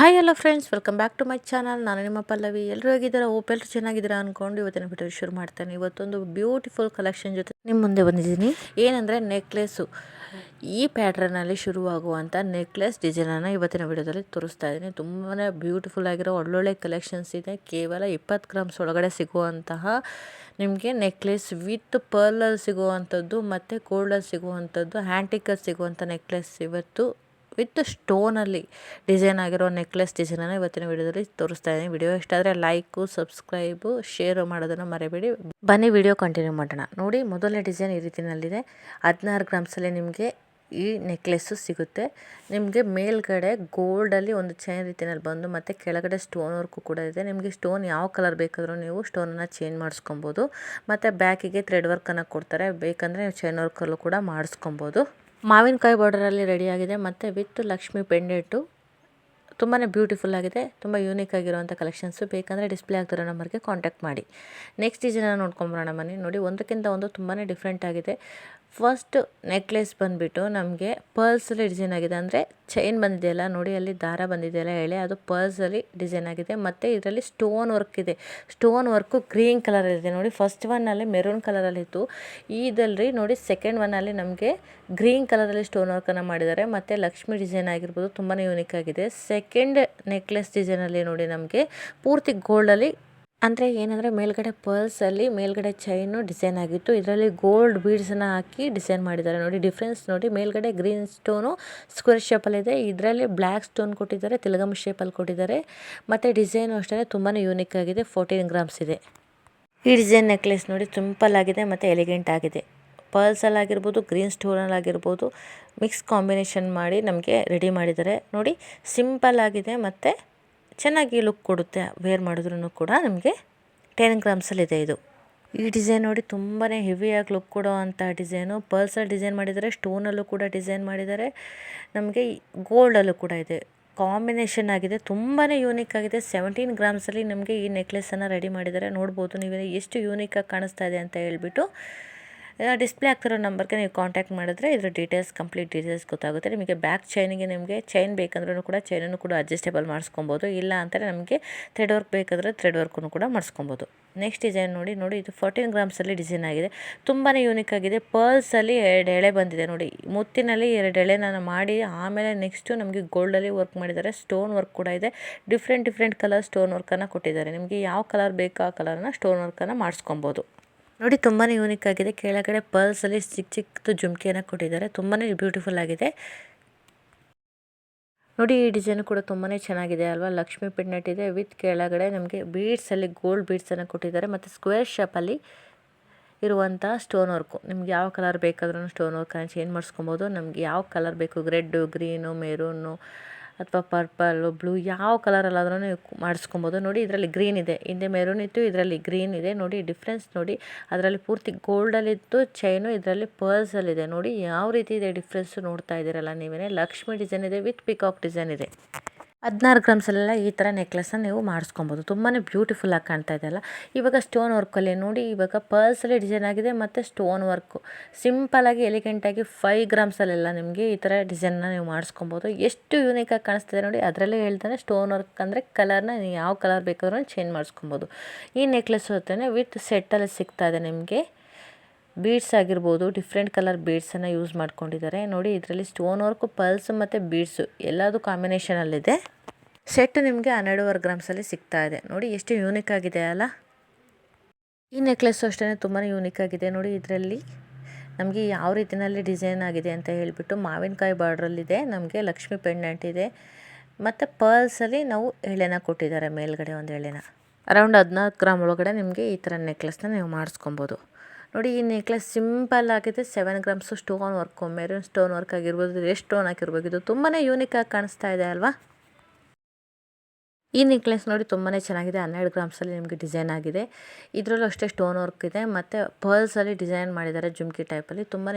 Hi hello friends welcome back to my channel ನಾನು ನಿಮ್ಮ ಪಲ್ಲವಿ. ಎಲ್ಲರೂ ಹೋಗಿದ್ದೀರಾ? ಓಪ್ ಎಲ್ಲರೂ ಚೆನ್ನಾಗಿದ್ದೀರಾ ಅಂದ್ಕೊಂಡು ಇವತ್ತಿನ ವಿಡಿಯೋ ಶುರು ಮಾಡ್ತೇನೆ. ಇವತ್ತೊಂದು ಬ್ಯೂಟಿಫುಲ್ ಕಲೆಕ್ಷನ್ ಜೊತೆ ನಿಮ್ಮ ಮುಂದೆ ಬಂದಿದ್ದೀನಿ. ಏನಂದರೆ ನೆಕ್ಲೆಸ್ಸು ಈ ಪ್ಯಾಟ್ರನಲ್ಲಿ ಶುರುವಾಗುವಂಥ ನೆಕ್ಲೆಸ್ ಡಿಸೈನನ್ನು ಇವತ್ತಿನ ವಿಡಿಯೋದಲ್ಲಿ ತೋರಿಸ್ತಾ ಇದ್ದೀನಿ. ತುಂಬಾ ಬ್ಯೂಟಿಫುಲ್ ಆಗಿರೋ ಒಳ್ಳೊಳ್ಳೆ ಕಲೆಕ್ಷನ್ಸ್ ಇದೆ. ಕೇವಲ ಇಪ್ಪತ್ತು ಗ್ರಾಮ್ಸ್ ಒಳಗಡೆ ಸಿಗುವಂತಹ ನಿಮಗೆ ನೆಕ್ಲೆಸ್ ವಿತ್ ಪರ್ಲಲ್ಲಿ ಸಿಗುವಂಥದ್ದು ಮತ್ತು ಗೋಲ್ಡಲ್ಲಿ ಸಿಗುವಂಥದ್ದು ಹ್ಯಾಂಟಿಕಲ್ಲಿ ಸಿಗುವಂಥ ನೆಕ್ಲೆಸ್ ಇವತ್ತು ವಿತ್ ಸ್ಟೋನಲ್ಲಿ ಡಿಸೈನ್ ಆಗಿರೋ ನೆಕ್ಲೆಸ್ ಡಿಸೈನನ್ನು ಇವತ್ತಿನ ವಿಡಿಯೋದಲ್ಲಿ ತೋರಿಸ್ತಾ ಇದ್ದೀನಿ. ವಿಡಿಯೋ ಇಷ್ಟ ಆದರೆ ಲೈಕು ಸಬ್ಸ್ಕ್ರೈಬು ಶೇರು ಮಾಡೋದನ್ನು ಮರಿಬೇಡಿ. ಬನ್ನಿ, ವಿಡಿಯೋ ಕಂಟಿನ್ಯೂ ಮಾಡೋಣ. ನೋಡಿ, ಮೊದಲನೇ ಡಿಸೈನ್ ಈ ರೀತಿಯಲ್ಲಿದೆ. ಹದಿನಾರು ಗ್ರಾಮ್ಸಲ್ಲಿ ನಿಮಗೆ ಈ ನೆಕ್ಲೆಸ್ಸು ಸಿಗುತ್ತೆ. ನಿಮಗೆ ಮೇಲ್ಗಡೆ ಗೋಲ್ಡಲ್ಲಿ ಒಂದು ಚೈನ್ ರೀತಿಯಲ್ಲಿ ಬಂದು ಮತ್ತು ಕೆಳಗಡೆ ಸ್ಟೋನ್ ವರ್ಕು ಕೂಡ ಇದೆ. ನಿಮಗೆ ಸ್ಟೋನ್ ಯಾವ ಕಲರ್ ಬೇಕಾದರೂ ನೀವು ಸ್ಟೋನನ್ನು ಚೇಂಜ್ ಮಾಡಿಸ್ಕೊಬೋದು. ಮತ್ತು ಬ್ಯಾಕಿಗೆ ಥ್ರೆಡ್ ವರ್ಕನ್ನು ಕೊಡ್ತಾರೆ. ಬೇಕಂದರೆ ನೀವು ಚೈನ್ ವರ್ಕಲ್ಲೂ ಕೂಡ ಮಾಡಿಸ್ಕೊಬೋದು. ಮಾವಿನಕಾಯಿ ಬಾರ್ಡರಲ್ಲಿ ರೆಡಿಯಾಗಿದೆ ಮತ್ತೆ ವಿತ್ ಲಕ್ಷ್ಮಿ ಪೆಂಡೆಂಟು ತುಂಬಾ ಬ್ಯೂಟಿಫುಲ್ ಆಗಿದೆ. ತುಂಬ ಯೂನಿಕ್ ಆಗಿರುವಂಥ ಕಲೆಕ್ಷನ್ಸು. ಬೇಕಂದರೆ ಡಿಸ್ಪ್ಲೇ ಆಗ್ತಿರೋ ನಂಬರ್ಗೆ ಕಾಂಟ್ಯಾಕ್ಟ್ ಮಾಡಿ. ನೆಕ್ಸ್ಟ್ ಡಿಸೈನ ನೋಡ್ಕೊಂಬರೋಣ ಮನೆ ನೋಡಿ, ಒಂದಕ್ಕಿಂತ ಒಂದು ತುಂಬಾ ಡಿಫ್ರೆಂಟ್ ಆಗಿದೆ. ಫಸ್ಟ್ ನೆಕ್ಲೆಸ್ ಬಂದುಬಿಟ್ಟು ನಮಗೆ ಪರ್ಲ್ಸಲ್ಲಿ ಡಿಸೈನ್ ಆಗಿದೆ. ಅಂದರೆ ಚೈನ್ ಬಂದಿದೆಯಲ್ಲ, ನೋಡಿ, ಅಲ್ಲಿ ದಾರ ಬಂದಿದೆಯಲ್ಲ ಹೇಳಿ ಅದು ಪರ್ಲ್ಸಲ್ಲಿ ಡಿಸೈನ್ ಆಗಿದೆ. ಮತ್ತು ಇದರಲ್ಲಿ ಸ್ಟೋನ್ ವರ್ಕ್ ಇದೆ. ಸ್ಟೋನ್ ವರ್ಕು ಗ್ರೀನ್ ಕಲರಲ್ಲಿದೆ ನೋಡಿ, ಫಸ್ಟ್ ಒನ್ನಲ್ಲಿ ಮೆರೂನ್ ಕಲರಲ್ಲಿತ್ತು ಇದಲ್ರಿ ನೋಡಿ, ಸೆಕೆಂಡ್ ಒನ್ನಲ್ಲಿ ನಮಗೆ ಗ್ರೀನ್ ಕಲರಲ್ಲಿ ಸ್ಟೋನ್ ವರ್ಕನ್ನು ಮಾಡಿದ್ದಾರೆ. ಮತ್ತು ಲಕ್ಷ್ಮಿ ಡಿಸೈನ್ ಆಗಿರ್ಬೋದು ತುಂಬಾ ಯೂನಿಕ್ ಆಗಿದೆ. ಸೆಕೆಂಡ್ ನೆಕ್ಲೆಸ್ ಡಿಸೈನಲ್ಲಿ ನೋಡಿ ನಮಗೆ ಪೂರ್ತಿ ಗೋಲ್ಡಲ್ಲಿ ಅಂದರೆ ಏನಂದರೆ ಮೇಲ್ಗಡೆ ಪರ್ಲ್ಸಲ್ಲಿ ಮೇಲ್ಗಡೆ ಚೈನು ಡಿಸೈನ್ ಆಗಿತ್ತು. ಇದರಲ್ಲಿ ಗೋಲ್ಡ್ ಬೀಡ್ಸನ್ನು ಹಾಕಿ ಡಿಸೈನ್ ಮಾಡಿದ್ದಾರೆ. ನೋಡಿ ಡಿಫ್ರೆನ್ಸ್ ನೋಡಿ, ಮೇಲ್ಗಡೆ ಗ್ರೀನ್ ಸ್ಟೋನು ಸ್ಕ್ವೇರ್ ಶೇಪಲ್ಲಿದೆ ಇದರಲ್ಲಿ ಬ್ಲ್ಯಾಕ್ ಸ್ಟೋನ್ ಕೊಟ್ಟಿದ್ದಾರೆ ತಿಲಗಮ್ ಶೇಪಲ್ಲಿ ಕೊಟ್ಟಿದ್ದಾರೆ. ಮತ್ತು ಡಿಸೈನು ಅಷ್ಟೇ ತುಂಬಾ ಯೂನಿಕ್ ಆಗಿದೆ ಫೋರ್ಟೀನ್ ಗ್ರಾಮ್ಸ್ ಇದೆ. ಈ ಡಿಸೈನ್ ನೆಕ್ಲೆಸ್ ನೋಡಿ ಸಿಂಪಲ್ ಆಗಿದೆ, ಮತ್ತು ಎಲಿಗೆಂಟ್ ಆಗಿದೆ. ಪರ್ಲ್ಸಲ್ಲಾಗಿರ್ಬೋದು ಗ್ರೀನ್ ಸ್ಟೋನಲ್ಲಾಗಿರ್ಬೋದು ಮಿಕ್ಸ್ ಕಾಂಬಿನೇಷನ್ ಮಾಡಿ ನಮಗೆ ರೆಡಿ ಮಾಡಿದ್ದಾರೆ. ನೋಡಿ, ಸಿಂಪಲ್ ಆಗಿದೆ ಮತ್ತು ಚೆನ್ನಾಗಿ ಲುಕ್ ಕೊಡುತ್ತೆ. ವೇರ್ ಮಾಡಿದ್ರೂ ಕೂಡ ನಮಗೆ ಟೆನ್ ಗ್ರಾಮ್ಸಲ್ಲಿದೆ ಇದು ಈ ಡಿಸೈನ್ ನೋಡಿ ತುಂಬಾ ಹೆವಿಯಾಗಿ ಲುಕ್ ಕೊಡೋ ಅಂಥ ಡಿಸೈನು. ಪರ್ಲ್ಸಲ್ಲಿ ಡಿಸೈನ್ ಮಾಡಿದ್ದಾರೆ, ಸ್ಟೋನಲ್ಲೂ ಕೂಡ ಡಿಸೈನ್ ಮಾಡಿದ್ದಾರೆ. ನಮಗೆ ಗೋಲ್ಡಲ್ಲೂ ಕೂಡ ಇದೆ. ಕಾಂಬಿನೇಷನ್ ಆಗಿದೆ ತುಂಬಾ ಯೂನಿಕ್ ಆಗಿದೆ. ಸೆವೆಂಟೀನ್ ಗ್ರಾಮ್ಸಲ್ಲಿ ನಮಗೆ ಈ ನೆಕ್ಲೆಸನ್ನು ರೆಡಿ ಮಾಡಿದ್ದಾರೆ. ನೋಡ್ಬೋದು ನೀವೇ, ಎಷ್ಟು ಯೂನಿಕಾಗಿ ಕಾಣಿಸ್ತಾ ಇದೆ ಅಂತ ಹೇಳ್ಬಿಟ್ಟು ಡಿಸ್ಪ್ಲೇ ಆಗ್ತಿರೋ ನಂಬರ್ಗೆ ನೀವು ಕಾಂಟ್ಯಾಕ್ಟ್ ಮಾಡಿದ್ರೆ ಇದ್ರ ಡೀಟೇಲ್ಸ್ ಕಂಪ್ಲೀಟ್ ಡೀಟೇಲ್ಸ್ ಗೊತ್ತಾಗುತ್ತೆ. ನಿಮಗೆ ಬ್ಯಾಕ್ ಚೈನಿಗೆ ನಿಮಗೆ ಚೈನ್ ಬೇಕಂದ್ರೂ ಕೂಡ ಚೈನನ್ನು ಕೂಡ ಅಡ್ಜಸ್ಟೇಬಲ್ ಮಾಡಿಸ್ಕೊಬೋದು. ಇಲ್ಲ ಅಂತಾರೆ ನಮಗೆ ಥ್ರೆಡ್ ವರ್ಕ್ ಬೇಕಾದರೆ ಥ್ರೆಡ್ ವರ್ಕನ್ನು ಕೂಡ ಮಾಡಿಸ್ಕೊಬೋದು. ನೆಕ್ಸ್ಟ್ ಡಿಸೈನ್ ನೋಡಿ ನೋಡಿ ಇದು ಫೋರ್ಟೀನ್ ಗ್ರಾಮ್ಸಲ್ಲಿ ಡಿಸೈನ್ ಆಗಿದೆ. ತುಂಬಾ ಯೂನಿಕ್ ಆಗಿದೆ. ಪರ್ಲ್ಸಲ್ಲಿ ಎರಡು ಎಳೆ ಬಂದಿದೆ ನೋಡಿ. ಮುತ್ತಿನಲ್ಲಿ ಎರಡು ಎಳೆನ ಮಾಡಿ ಆಮೇಲೆ ನೆಕ್ಸ್ಟು ನಮಗೆ ಗೋಲ್ಡಲ್ಲಿ ವರ್ಕ್ ಮಾಡಿದ್ದಾರೆ. ಸ್ಟೋನ್ ವರ್ಕ್ ಕೂಡ ಇದೆ. ಡಿಫ್ರೆಂಟ್ ಡಿಫ್ರೆಂಟ್ ಕಲರ್ ಸ್ಟೋನ್ ವರ್ಕನ್ನು ಕೊಟ್ಟಿದ್ದಾರೆ. ನಿಮಗೆ ಯಾವ ಕಲರ್ ಬೇಕೋ ಆ ಕಲರನ್ನು ಸ್ಟೋನ್ ವರ್ಕನ್ನು ಮಾಡಿಸ್ಕೊಬೋದು. ನೋಡಿ ತುಂಬಾ ಯೂನಿಕ್ ಆಗಿದೆ. ಕೆಳಗಡೆ ಪರ್ಲ್ಸಲ್ಲಿ ಚಿಕ್ಕ ಚಿಕ್ಕದು ಜುಮ್ಕಿಯನ್ನು ಕೊಟ್ಟಿದ್ದಾರೆ. ತುಂಬಾ ಬ್ಯೂಟಿಫುಲ್ ಆಗಿದೆ. ನೋಡಿ, ಈ ಡಿಸೈನ್ ಕೂಡ ತುಂಬಾ ಚೆನ್ನಾಗಿದೆ ಅಲ್ವಾ? ಲಕ್ಷ್ಮಿ ಪಿಡ್ನೆಟ್ ಇದೆ. ವಿತ್ ಕೆಳಗಡೆ ನಮಗೆ ಬೀಡ್ಸಲ್ಲಿ ಗೋಲ್ಡ್ ಬೀಡ್ಸನ್ನು ಕೊಟ್ಟಿದ್ದಾರೆ. ಮತ್ತು ಸ್ಕ್ವೇರ್ ಶಾಪಲ್ಲಿ ಇರುವಂಥ ಸ್ಟೋನ್ ವರ್ಕು ನಿಮ್ಗೆ ಯಾವ ಕಲರ್ ಬೇಕಾದ್ರೂ ಸ್ಟೋನ್ ವರ್ಕನ್ನು ಚೇಂಜ್ ಮಾಡಿಸ್ಕೊಬೋದು. ನಮ್ಗೆ ಯಾವ ಕಲರ್ ಬೇಕು? ರೆಡ್ಡು ಗ್ರೀನು ಮೆರೂನು ಅಥವಾ ಪರ್ಪಲ್ಲು ಬ್ಲೂ ಯಾವ ಕಲರಲ್ಲಾದ್ರೂ ಮಾಡಿಸ್ಕೊಬೋದು. ನೋಡಿ, ಇದರಲ್ಲಿ ಗ್ರೀನ್ ಇದೆ. ಹಿಂದೆ ಮೆರೂನ್ ಇತ್ತು, ಇದರಲ್ಲಿ ಗ್ರೀನ್ ಇದೆ. ನೋಡಿ ಡಿಫ್ರೆನ್ಸ್ ನೋಡಿ. ಅದರಲ್ಲಿ ಪೂರ್ತಿ ಗೋಲ್ಡಲ್ಲಿತ್ತು ಚೈನು ಇದರಲ್ಲಿ ಪರ್ಸಲ್ಲಿದೆ ನೋಡಿ, ಯಾವ ರೀತಿ ಇದೆ ಡಿಫ್ರೆನ್ಸು ನೋಡ್ತಾ ಇದ್ದೀರಲ್ಲ ನೀವೇ ಲಕ್ಷ್ಮಿ ಡಿಸೈನ್ ಇದೆ ವಿತ್ ಪಿಕಾಕ್ ಡಿಸೈನ್ ಇದೆ. ಹದಿನಾರು ಗ್ರಾಮ್ಸಲ್ಲೆಲ್ಲ ಈ ಥರ ನೆಕ್ಲೆಸ್ನ ನೀವು ಮಾಡಿಸ್ಕೊಬೋದು. ತುಂಬಾ ಬ್ಯೂಟಿಫುಲ್ಲಾಗಿ ಕಾಣ್ತಾ ಇದೆಯಲ್ಲ ಇವಾಗ ಸ್ಟೋನ್ ವರ್ಕಲ್ಲಿ ನೋಡಿ, ಇವಾಗ ಪರ್ಲ್ಸಲ್ಲಿ ಡಿಸೈನ್ ಆಗಿದೆ ಮತ್ತು ಸ್ಟೋನ್ ವರ್ಕು ಸಿಂಪಲಾಗಿ ಎಲಿಗೆಂಟಾಗಿ ಫೈವ್ ಗ್ರಾಮ್ಸಲ್ಲೆಲ್ಲ ನಿಮಗೆ ಈ ಥರ ಡಿಸೈನ್ನ ನೀವು ಮಾಡಿಸ್ಕೊಬೋದು. ಎಷ್ಟು ಯೂನಿಕಾಗಿ ಕಾಣಿಸ್ತಿದೆ ನೋಡಿ, ಅದರಲ್ಲೇ ಹೇಳ್ತಾನೆ ಸ್ಟೋನ್ ವರ್ಕ್ ಅಂದರೆ ಕಲರ್ನ ನೀವು ಯಾವ ಕಲರ್ ಬೇಕಾದ್ರೂ ಚೇಂಜ್ ಮಾಡಿಸ್ಕೊಬೋದು. ಈ ನೆಕ್ಲೆಸ್ ಹೊತ್ತೇ ವಿತ್ ಸೆಟ್ಟಲ್ಲಿ ಸಿಗ್ತಾ ಇದೆ ನಿಮಗೆ. ಬೀಡ್ಸ್ ಆಗಿರ್ಬೋದು ಡಿಫ್ರೆಂಟ್ ಕಲರ್ ಬೀಡ್ಸನ್ನು ಯೂಸ್ ಮಾಡ್ಕೊಂಡಿದ್ದಾರೆ. ನೋಡಿ, ಇದರಲ್ಲಿ ಸ್ಟೋನ್ ವರ್ಕು ಪಲ್ಸ್ ಮತ್ತು ಬೀಡ್ಸು ಎಲ್ಲದು ಕಾಂಬಿನೇಷನಲ್ಲಿದೆ ಸೆಟ್ ನಿಮಗೆ ಹನ್ನೆರಡುವರೆ ಗ್ರಾಮ್ಸಲ್ಲಿ ಸಿಗ್ತಾ ಇದೆ. ನೋಡಿ, ಎಷ್ಟು ಯೂನಿಕ್ ಆಗಿದೆ ಅಲ್ಲ? ಈ ನೆಕ್ಲೆಸ್ಸು ಅಷ್ಟೇ ತುಂಬಾ ಯೂನಿಕ್ ಆಗಿದೆ. ನೋಡಿ, ಇದರಲ್ಲಿ ನಮಗೆ ಯಾವ ರೀತಿಯಲ್ಲಿ ಡಿಸೈನ್ ಆಗಿದೆ ಅಂತ ಹೇಳಿಬಿಟ್ಟು ಮಾವಿನಕಾಯಿ ಬಾರ್ಡ್ರಲ್ಲಿದೆ ನಮಗೆ ಲಕ್ಷ್ಮಿ ಪೆಂಡೆಂಟ್ ಇದೆ. ಮತ್ತು ಪರ್ಲ್ಸಲ್ಲಿ ನಾವು ಎಳೆನ ಕೊಟ್ಟಿದ್ದಾರೆ ಮೇಲ್ಗಡೆ ಒಂದು ಎಳೆನ. ಅರೌಂಡ್ ಹದಿನಾಲ್ಕು ಗ್ರಾಮ್ ಒಳಗಡೆ ನಿಮಗೆ ಈ ಥರ ನೆಕ್ಲೆಸ್ನ ನೀವು ಮಾಡಿಸ್ಕೊಬೋದು. ನೋಡಿ, ಈ ನೆಕ್ಲೆಸ್ ಸಿಂಪಲ್ ಆಗಿದೆ. Seven grams stone work maroon stone work ಆಗಿರ್ಬೋದು ಎಷ್ಟು ಸ್ಟೋನ್ ಹಾಕಿರ್ಬೋದು ಇದು ತುಂಬಾ ಆಗಿ ಕಾಣಿಸ್ತಾ ಇದೆ ಅಲ್ವಾ? ಈ ನೆಕ್ಲೆಸ್ ನೋಡಿ ತುಂಬಾ ಚೆನ್ನಾಗಿದೆ. ಹನ್ನೆರಡು ಗ್ರಾಮ್ಸಲ್ಲಿ ನಿಮಗೆ ಡಿಸೈನ್ ಆಗಿದೆ. ಇದರಲ್ಲೂ ಅಷ್ಟೇ ಸ್ಟೋನ್ ವರ್ಕ್ ಇದೆ. ಮತ್ತು ಪರ್ಲ್ಸಲ್ಲಿ ಡಿಸೈನ್ ಮಾಡಿದ್ದಾರೆ ಜುಮ್ಕಿ ಟೈಪಲ್ಲಿ ತುಂಬಾ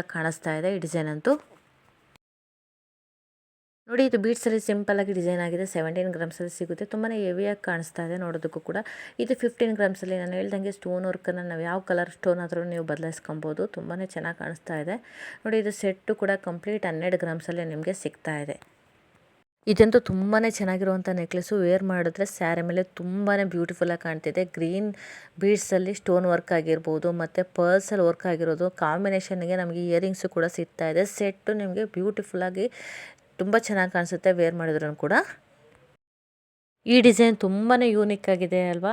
ಆಗಿ ಕಾಣಿಸ್ತಾ ಇದೆ ಈ ಡಿಸೈನ್ ಅಂತೂ. ನೋಡಿ, ಇದು ಬೀಟ್ಸಲ್ಲಿ ಸಿಂಪಲ್ಲಾಗಿ ಡಿಸೈನ್ ಆಗಿದೆ. ಸೆವೆಂಟೀನ್ ಗ್ರಾಮ್ಸಲ್ಲಿ ಸಿಗುತ್ತೆ. ತುಂಬಾ ಹೆವಿಯಾಗಿ ಕಾಣಿಸ್ತಾ ಇದೆ ನೋಡೋದಕ್ಕೂ ಕೂಡ. ಇದು ಫಿಫ್ಟೀನ್ ಗ್ರಾಮ್ಸಲ್ಲಿ ನಾನು ಹೇಳ್ದಂಗೆ ಸ್ಟೋನ್ ವರ್ಕನ್ನು ನಾವು ಯಾವ ಕಲರ್ ಸ್ಟೋನ್ ಆದರೂ ನೀವು ಬದಲಾಯಿಸ್ಕೊಬೋದು. ತುಂಬಾ ಚೆನ್ನಾಗಿ ಕಾಣಿಸ್ತಾ ಇದೆ. ನೋಡಿ, ಇದು ಸೆಟ್ಟು ಕೂಡ ಕಂಪ್ಲೀಟ್ ಹನ್ನೆರಡು ಗ್ರಾಮ್ಸಲ್ಲಿ ನಿಮಗೆ ಸಿಗ್ತಾ ಇದೆ. ಇದಂತೂ ತುಂಬಾ ಚೆನ್ನಾಗಿರುವಂಥ ನೆಕ್ಲೆಸ್ಸು ವೇರ್ ಮಾಡಿದ್ರೆ ಸ್ಯಾರಿ ಮೇಲೆ ತುಂಬಾ ಬ್ಯೂಟಿಫುಲ್ಲಾಗಿ ಕಾಣ್ತಿದೆ. ಗ್ರೀನ್ ಬೀಡ್ಸಲ್ಲಿ ಸ್ಟೋನ್ ವರ್ಕ್ ಆಗಿರ್ಬೋದು, ಮತ್ತು ಪರ್ಸಲ್ಲಿ ವರ್ಕ್ ಆಗಿರೋದು ಕಾಂಬಿನೇಷನ್ಗೆ ನಮಗೆ ಇಯರಿಂಗ್ಸು ಕೂಡ ಸಿಗ್ತಾ ಇದೆ. ಸೆಟ್ಟು ನಿಮಗೆ ಬ್ಯೂಟಿಫುಲ್ಲಾಗಿ ತುಂಬ ಚೆನ್ನಾಗಿ ಕಾಣಿಸುತ್ತೆ ವೇರ್ ಮಾಡಿದ್ರೂ ಕೂಡ. ಈ ಡಿಸೈನ್ ತುಂಬಾ ಯೂನಿಕ್ ಆಗಿದೆ ಅಲ್ವಾ?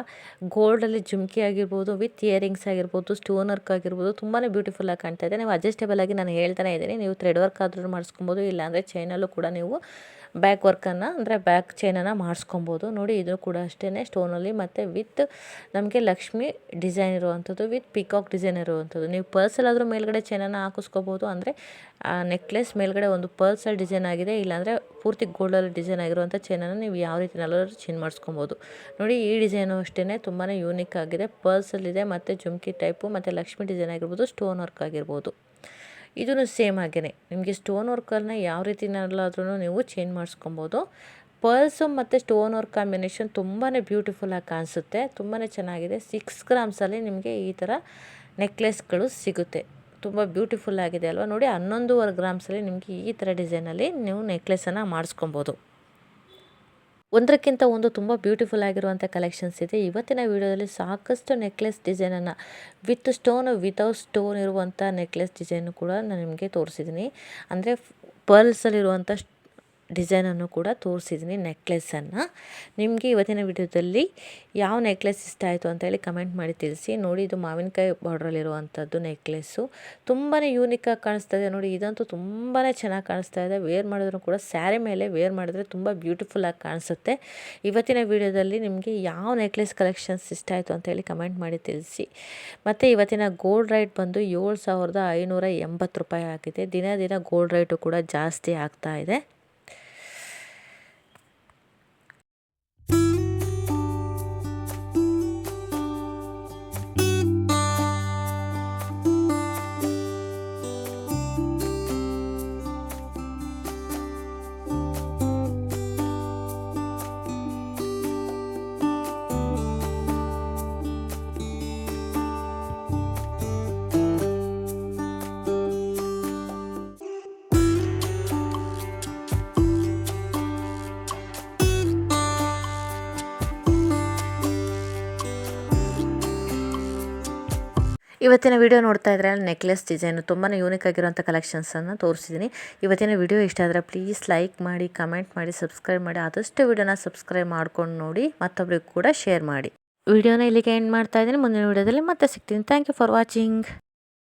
ಗೋಲ್ಡಲ್ಲಿ ಜುಮ್ಕಿ ಆಗಿರ್ಬೋದು ವಿತ್ ಇಯರಿಂಗ್ಸ್ ಆಗಿರ್ಬೋದು ಸ್ಟೋನ್ ವರ್ಕ್ ಆಗಿರ್ಬೋದು ತುಂಬಾ ಬ್ಯೂಟಿಫುಲ್ ಆಗಿ ಕಾಣ್ತಾ ಇದೆ. ನೀವು ಅಡ್ಜಸ್ಟೇಬಲ್ ಆಗಿ ನಾನು ಹೇಳ್ತಾನೆ ಇದ್ದೀನಿ. ನೀವು ಥ್ರೆಡ್ ವರ್ಕ್ ಆದರೂ ಮಾಡಿಸ್ಕೊಬೋದು, ಇಲ್ಲಾಂದರೆ ಚೈನಲ್ಲೂ ಕೂಡ ನೀವು ಬ್ಯಾಕ್ ವರ್ಕನ್ನು ಅಂದರೆ ಬ್ಯಾಕ್ ಚೈನನ್ನು ಮಾಡಿಸ್ಕೊಬೋದು. ನೋಡಿ, ಇದು ಕೂಡ ಅಷ್ಟೇ ಸ್ಟೋನಲ್ಲಿ ಮತ್ತು ವಿತ್ ನಮಗೆ ಲಕ್ಷ್ಮಿ ಡಿಸೈನ್ ಇರುವಂಥದ್ದು ವಿತ್ ಪಿಕಾಕ್ ಡಿಸೈನ್ ಇರುವಂಥದ್ದು. ನೀವು ಪರ್ಸಲ್ಲಾದರೂ ಮೇಲ್ಗಡೆ ಚೈನನ್ನು ಹಾಕಿಸ್ಕೋಬೋದು, ಅಂದರೆ, ಆ ನೆಕ್ಲೆಸ್ ಮೇಲ್ಗಡೆ ಒಂದು ಪರ್ಸಲ್ ಡಿಸೈನ್ ಆಗಿದೆ, ಇಲ್ಲಾಂದರೆ ಪೂರ್ತಿ ಗೋಲ್ಡಲ್ಲಿ ಡಿಸೈನ್ ಆಗಿರುವಂಥ ಚೈನನ್ನು ನೀವು ಯಾವ ರೀತಿನಲ್ಲಾದರೂ ಚೇಂಜ್ ಮಾಡಿಸ್ಕೊಬೋದು. ನೋಡಿ, ಈ ಡಿಸೈನು ಅಷ್ಟೇ ತುಂಬಾ ಯೂನಿಕ್ ಆಗಿದೆ. ಪರ್ಸಲ್ಲಿದೆ ಮತ್ತು ಜುಮ್ಕಿ ಟೈಪು ಮತ್ತು ಲಕ್ಷ್ಮಿ ಡಿಸೈನ್ ಆಗಿರ್ಬೋದು ಸ್ಟೋನ್ ವರ್ಕ್ ಆಗಿರ್ಬೋದು. ಇದೂ ಸೇಮ್ ಹಾಗೇ ನಿಮಗೆ ಸ್ಟೋನ್ ವರ್ಕಲ್ನ ಯಾವ ರೀತಿನಲ್ಲಾದ್ರೂ ನೀವು ಚೇಂಜ್ ಮಾಡಿಸ್ಕೊಬೋದು. ಪರ್ಲ್ಸು ಮತ್ತು ಸ್ಟೋನ್ ವರ್ಕ್ ಕಾಂಬಿನೇಷನ್ ತುಂಬಾ ಬ್ಯೂಟಿಫುಲ್ಲಾಗಿ ಕಾಣಿಸುತ್ತೆ. ತುಂಬಾ ಚೆನ್ನಾಗಿದೆ. ಸಿಕ್ಸ್ ಗ್ರಾಮ್ಸಲ್ಲಿ ನಿಮಗೆ ಈ ಥರ ನೆಕ್ಲೆಸ್ಗಳು ಸಿಗುತ್ತೆ. ತುಂಬ ಬ್ಯೂಟಿಫುಲ್ ಆಗಿದೆ ಅಲ್ವಾ? ನೋಡಿ ಹನ್ನೊಂದುವರೆ ಗ್ರಾಮ್ಸಲ್ಲಿ ನಿಮಗೆ ಈ ಥರ ಡಿಸೈನಲ್ಲಿ ನೀವು ನೆಕ್ಲೆಸನ್ನು ಮಾಡಿಸ್ಕೊಬೋದು. ಒಂದಕ್ಕಿಂತ ಒಂದು ತುಂಬ ಬ್ಯೂಟಿಫುಲ್ ಆಗಿರುವಂಥ ಕಲೆಕ್ಷನ್ಸ್ ಇದೆ. ಇವತ್ತಿನ ವಿಡಿಯೋದಲ್ಲಿ ಸಾಕಷ್ಟು ನೆಕ್ಲೆಸ್ ಡಿಸೈನನ್ನು ವಿತ್ ಸ್ಟೋನ್ ವಿತೌಟ್ ಸ್ಟೋನ್ ಇರುವಂಥ ನೆಕ್ಲೆಸ್ ಡಿಸೈನು ಕೂಡ ನಾನು ನಿಮಗೆ ತೋರಿಸಿದ್ದೀನಿ ಅಂದರೆ ಪರ್ಲ್ಸಲ್ಲಿರುವಂಥ ಡಿಸೈನನ್ನು ಕೂಡ ತೋರಿಸಿದ್ದೀನಿ ನೆಕ್ಲೆಸನ್ನು. ನಿಮಗೆ ಇವತ್ತಿನ ವಿಡಿಯೋದಲ್ಲಿ ಯಾವ ನೆಕ್ಲೆಸ್ ಇಷ್ಟ ಆಯಿತು ಅಂತ ಹೇಳಿ ಕಮೆಂಟ್ ಮಾಡಿ ತಿಳಿಸಿ. ನೋಡಿ, ಇದು ಮಾವಿನಕಾಯಿ ಬಾರ್ಡ್ರಲ್ಲಿರುವಂಥದ್ದು ನೆಕ್ಲೆಸ್ಸು ತುಂಬಾ ಯೂನಿಕಾಗಿ ಕಾಣಿಸ್ತಾ ಇದೆ. ನೋಡಿ, ಇದಂತೂ ತುಂಬಾ ಚೆನ್ನಾಗಿ ಕಾಣಿಸ್ತಾ ಇದೆ. ವೇರ್ ಮಾಡಿದ್ರು ಕೂಡ ಸ್ಯಾರಿ ಮೇಲೆ ವೇರ್ ಮಾಡಿದ್ರೆ ತುಂಬ ಬ್ಯೂಟಿಫುಲ್ಲಾಗಿ ಕಾಣಿಸುತ್ತೆ. ಇವತ್ತಿನ ವಿಡಿಯೋದಲ್ಲಿ ನಿಮಗೆ ಯಾವ ನೆಕ್ಲೆಸ್ ಕಲೆಕ್ಷನ್ಸ್ ಇಷ್ಟ ಆಯಿತು ಅಂತ ಹೇಳಿ ಕಮೆಂಟ್ ಮಾಡಿ ತಿಳಿಸಿ. ಮತ್ತು ಇವತ್ತಿನ ಗೋಲ್ಡ್ ರೈಟ್ ಬಂದು ಏಳು ರೂಪಾಯಿ ಆಗಿದೆ. ದಿನ ದಿನ ಗೋಲ್ಡ್ ರೈಟು ಕೂಡ ಜಾಸ್ತಿ ಆಗ್ತಾ ಇದೆ. ಇವತ್ತಿನ ವಿಡಿಯೋ ನೋಡ್ತಾ ಇದ್ರೆ ನೆಕ್ಲೆಸ್ ಡಿಸೈನು ತುಂಬಾ ಯೂನಿಕ್ ಆಗಿರುವಂಥ ಕಲೆಕ್ಷನ್ಸನ್ನು ತೋರಿಸಿದ್ದೀನಿ ಇವತ್ತಿನ ವಿಡಿಯೋ ಇಷ್ಟ ಆದರೆ ಪ್ಲೀಸ್ ಲೈಕ್ ಮಾಡಿ ಕಮೆಂಟ್ ಮಾಡಿ ಸಬ್ಸ್ಕ್ರೈಬ್ ಮಾಡಿ, ಆದಷ್ಟು ವಿಡಿಯೋನ ಸಬ್ಸ್ಕ್ರೈಬ್ ಮಾಡ್ಕೊಂಡು ನೋಡಿ ಮತ್ತೊಬ್ರಿಗೆ ಕೂಡ ಶೇರ್ ಮಾಡಿ. ವಿಡಿಯೋನ ಇಲ್ಲಿಗೆ ಎಂಡ್ ಮಾಡ್ತಾ ಇದ್ದೀನಿ. ಮುಂದಿನ ವಿಡಿಯೋದಲ್ಲಿ ಮತ್ತೆ ಸಿಗ್ತೀನಿ. Thank you for watching